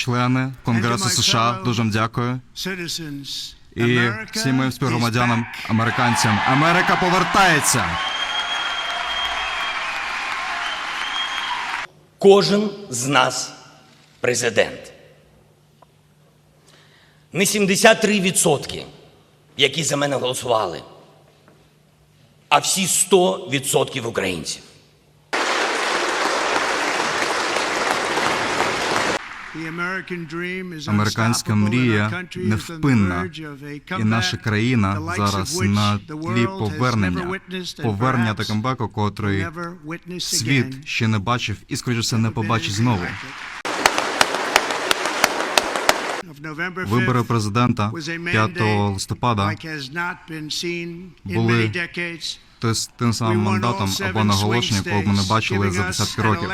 члени Конгресу США. Дуже вам дякую. І всім моїм співгромадянам, американцям. Америка повертається. Кожен з нас президент. Не 73%, які за мене голосували, а всі 100% українців. Американська мрія невпинна, і наша країна зараз на тлі повернення, повернення та камбеку, котрий світ ще не бачив і, скоріше все, не побачить знову. Вибори президента was 5 листопада були тим самим мандатом або наголошенням, якого ми не бачили за десятки років.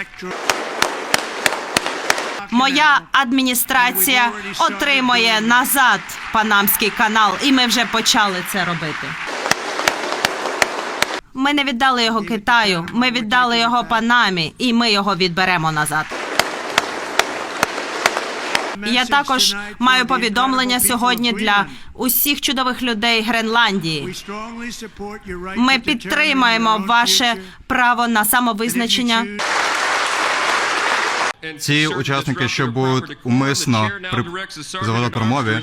Моя адміністрація отримує назад Панамський канал, і ми вже почали це робити. Ми не віддали його Китаю, ми віддали його Панамі, і ми його відберемо назад. Я також маю повідомлення сьогодні для усіх чудових людей Гренландії. Ми підтримаємо ваше право на самовизначення. Ці учасники, що будуть умисно при заводити промові,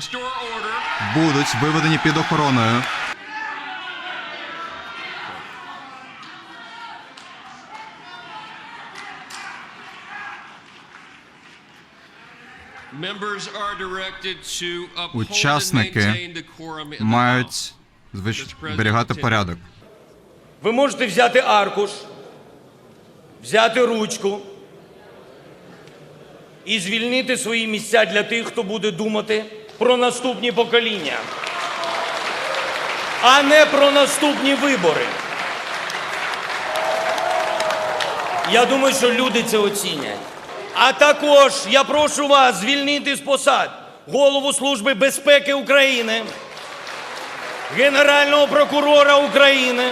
будуть виведені під охороною. Учасники Мають звич... зберігати порядок. Ви можете взяти аркуш, взяти ручку і звільнити свої місця для тих, хто буде думати про наступні покоління, а не про наступні вибори. Я думаю, що люди це оцінять. А також я прошу вас звільнити з посад голову Служби безпеки України, Генерального прокурора України.